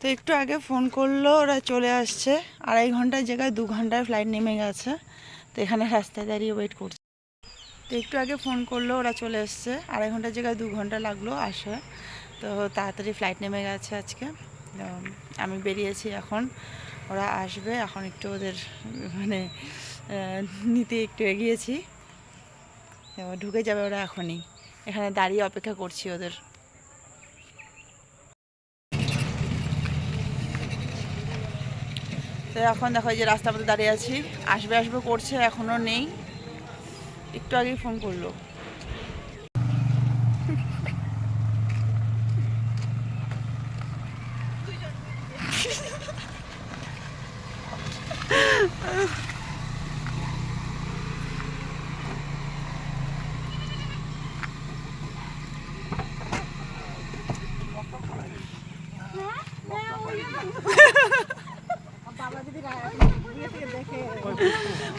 তো একটু আগে ফোন করল, ওরা চলে আসছে। আড়াই ঘণ্টার জায়গায় দু ঘণ্টার ফ্লাইট নেমে গেছে। তো এখানে রাস্তায় দাঁড়িয়ে ওয়েট করছে। তো একটু আগে ফোন করল, ওরা চলে এসছে। আড়াই ঘণ্টার জায়গায় দু ঘণ্টা লাগল আসে। তো তাড়াতাড়ি ফ্লাইট নেমে গেছে আজকে। আমি বেরিয়েছি এখন। ওরা আসবে, এখন একটু ওদের মানে নিতে একটু এগিয়েছি। ঢুকে যাবে ওরা এখনই। এখানে দাঁড়িয়ে অপেক্ষা করছি ওদের। তো এখন দেখো যে রাস্তার মধ্যে দাঁড়িয়ে আছি। আসবে আসবে, করছে, এখনও নেই। একটু আগেই ফোন করল।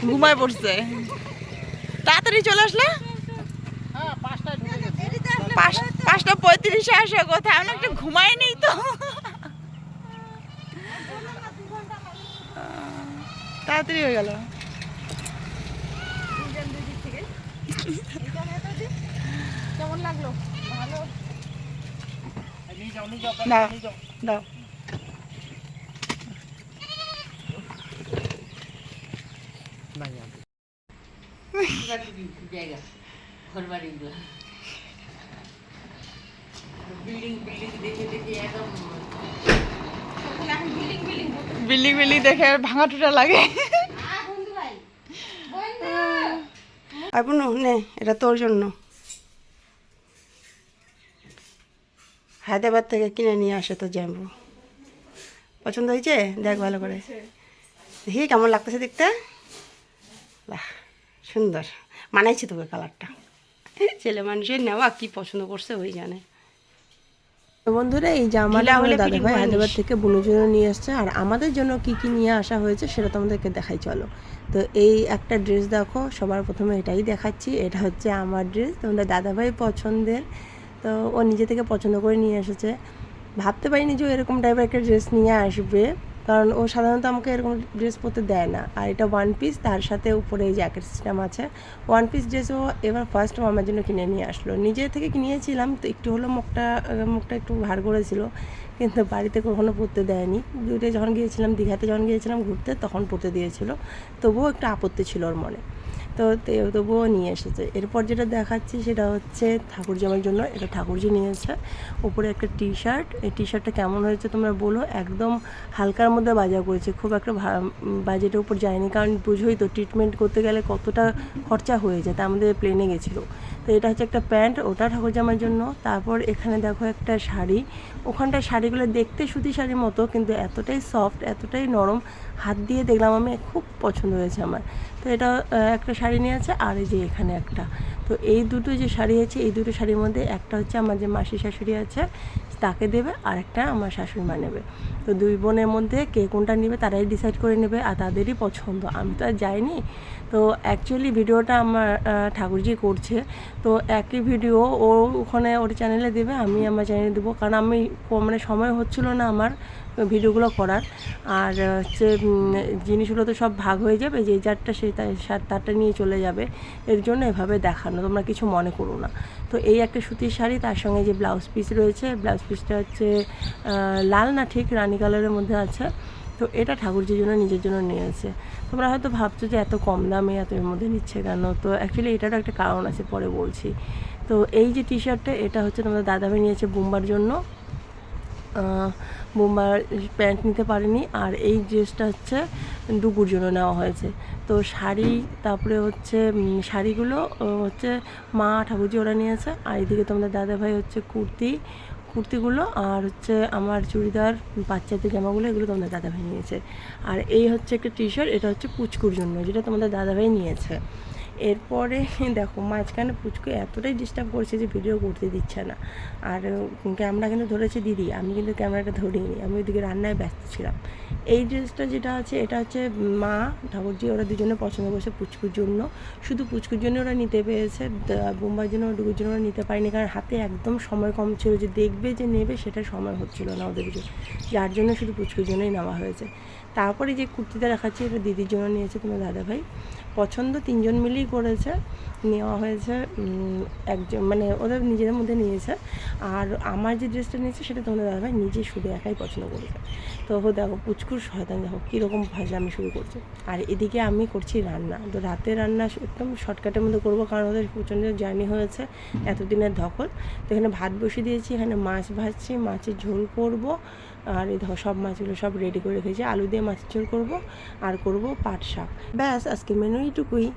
ঘুমায় পড়ছে। তাড়াতাড়ি চলে আসলে? পাঁচ- পাঁচটা পঁয়ত্রিশে আসে কোথায়? আমি একটু ঘুমাই নেই তো। তাড়াতাড়ি হয়ে গেল। কেমন লাগল ভালো দাও দাও। ঘর বাড়িগুলো বিল্ডিং বিল্ডিং দেখে দেখে আর ভাঙা টুটা লাগে আপন নে, এটা তোর জন্য। হায়দ্রাবাদ থেকে কিনে নিয়ে আসে তো জ্যাম্বু পছন্দ হয়েছে? দেখ ভালো করে। দেখি কেমন লাগতেছে দেখতে? সুন্দর। মানাইছে তোকে কালারটা। ছেলে মানুষের নেওয়া কি পছন্দ করছে ওই জানে। বন্ধুরা এই জামাটা আমাদের দাদা ভাই হায়দ্রাবাদ থেকে বুনুর জন্য নিয়ে আসছে আর আমাদের জন্য কি কি নিয়ে আসা হয়েছে সেটা তোমাদেরকে দেখাই চলো। তো এই একটা ড্রেস দেখো সবার প্রথমে এটাই দেখাচ্ছি এটা হচ্ছে আমার ড্রেস তোমাদের দাদা ভাই পছন্দের। তো ও নিজে থেকে পছন্দ করে নিয়ে এসেছে। ভাবতে পারিনি যে এরকম টাইপের একটা ড্রেস নিয়ে আসবে। কারণ ও সাধারণত আমাকে এরকম ড্রেস পরতে দেয় না। আর এটা ওয়ান পিস তার সাথে উপরে এই জ্যাকেট সিস্টেম আছে। ওয়ান পিস ড্রেসও এবার ফার্স্ট ও আমার জন্য কিনে নিয়ে আসলো। নিজে থেকে কিনিয়েছিলাম তো একটু হলো মুখটা মুখটা একটু ভার করেছিল। কিন্তু বাড়িতে কখনো পরতে দেয়নি। দুটো যখন গিয়েছিলাম, দীঘাতে যখন গিয়েছিলাম, ঘুরতে, তখন পরতে দিয়েছিল। তবুও একটু আপত্তি ছিল ওর মনে। তো তবুও নিয়ে এসেছে। এরপর যেটা দেখাচ্ছি সেটা হচ্ছে ঠাকুর জামার জন্য। এটা ঠাকুরজি নিয়েছে। উপরে একটা টি শার্ট এই টি শার্টটা কেমন হয়েছে তোমরা বলো। একদম হালকার মধ্যে বাজার করেছে। খুব একটা বাজেটের উপর যায়নি। কারণ বুঝোই তো ট্রিটমেন্ট করতে গেলে কতটা খরচা হয়ে যায়। তা আমাদের প্লেনে গেছিল। তো এটা হচ্ছে একটা প্যান্ট, ওটা ঠাকুর জামার জন্য। তারপর এখানে দেখো একটা শাড়ি। ওখানটায় শাড়িগুলো দেখতে সুতি শাড়ির মতো, কিন্তু এতটাই সফট এতটাই নরম। হাত দিয়ে দেখলাম আমি, খুব পছন্দ হয়েছে আমার। তো এটা একটা শাড়ি নিয়ে আছে, আর এই যে এখানে একটা। তো এই দুটো যে শাড়ি আছে, এই দুটো শাড়ির মধ্যে একটা হচ্ছে আমার যে মাসি শাশুড়ি আছে, তাকে দেবে আর একটা আমার শাশুড়ি মা নেবে। তো দুই বোনের মধ্যে কে কোনটা নেবে তারাই ডিসাইড করে নেবে আর তাদেরই পছন্দ। আমি তো আর যাইনি। তো অ্যাকচুয়ালি ভিডিওটা আমার ঠাকুরজি করছে। তো একই ভিডিও ও ওখানে ওর চ্যানেলে দেবে, আমি আমার চ্যানেলে দেবো। কারণ আমি মানে সময় হচ্ছিল না আমার ভিডিওগুলো করার। আর হচ্ছে জিনিসগুলো তো সব ভাগ হয়ে যাবে, যে যারটা সে তারটা নিয়ে চলে যাবে। এর জন্য এভাবে দেখানো তোমরা কিছু মনে করো না। তো এই একটা সুতির শাড়ি, তার সঙ্গে যে ব্লাউজ পিস রয়েছে ব্লাউজ পিসটা হচ্ছে লাল না ঠিক, রানি কালারের মধ্যে আছে। তো এটা ঠাকুরজির জন্য, নিজের জন্য নিয়েছে তোমরা হয়তো ভাবছ যে এত কম দামে, এত এর মধ্যে নিচ্ছে কেন? তো অ্যাকচুয়ালি এটারও একটা কারণ আছে, পরে বলছি। তো এই যে টি শার্টটা এটা হচ্ছে তোমাদের দাদাভাই নিয়েছে বুম্বার জন্য। বোম্বার প্যান্ট নিতে পারিনি, আর এই ড্রেসটা হচ্ছে ডুগুর জন্য নেওয়া হয়েছে। তো শাড়ি, তারপরে হচ্ছে শাড়িগুলো হচ্ছে মা ঠাকুরজি ওরা নিয়েছে, আর এদিকে তোমাদের দাদাভাই হচ্ছে কুর্তি, কুর্তিগুলো, আর হচ্ছে আমার চুড়িদার, বাচ্চাদের জামাগুলো, এগুলো তোমাদের দাদাভাই নিয়েছে। আর এই হচ্ছে একটা টি শার্ট এটা হচ্ছে পুচকুর জন্য, যেটা তোমাদের দাদাভাই নিয়েছে। এরপরে দেখো মাঝখানে পুচকু এতটাই ডিস্টার্ব করছে যে ভিডিও করতে দিচ্ছে না। আর ক্যামেরা কিন্তু ধরেছে দিদি, আমি কিন্তু ক্যামেরাটা ধরিনি, আমি ওইদিকে রান্নায় ব্যস্ত ছিলাম। এই ড্রেসটা যেটা আছে, এটা হচ্ছে মা, ঠাকুরজি, ওরা দুজনে পছন্দ করছে পুচকুর জন্য। শুধু পুচকুর জন্য ওরা নিতে পেরেছে বোম্বার জন্য ওটুকুর জন্য ওরা নিতে পারেনি, কারণ হাতে একদম সময় কম ছিল যে দেখবে যে নেবে, সেটা সময় হচ্ছিল না ওদের জন্য। যার জন্য শুধু পুচকুর জন্যই নেওয়া হয়েছে। তারপরে যে কুর্তিটা দেখাচ্ছি, এটা দিদির জন্য নিয়েছে তোমার দাদাভাই। পছন্দ, তিনজন মিলেই করেছে। নেওয়া হয়েছে একজন মানে ওদের নিজেদের মধ্যে নিয়েছে। আর আমার যে ড্রেসটা নিয়েছে সেটা তোমাদের দাদাভাই নিজে শুধু একাই পছন্দ করেছে। তো দেখো, পুচকুর শয়তান, দেখো, কীরকম আমি শুরু করছে। আর এদিকে আমি করছি রান্না। তো রাতে রান্না একদম শর্টকাটের মধ্যে করব, কারণ ওদের প্রচণ্ড জার্নি হয়েছে এতদিনের ধকল। তো এখানে ভাত বসিয়ে দিয়েছি, এখানে মাছ ভাজছি, মাছের ঝোল করব, আর এই সব মাছগুলো সব রেডি করে রেখেছি। আলু দিয়ে মাছের ঝোল করব, আর করব পাট শাক। ব্যাস আজকে মেনু এইটুকুই।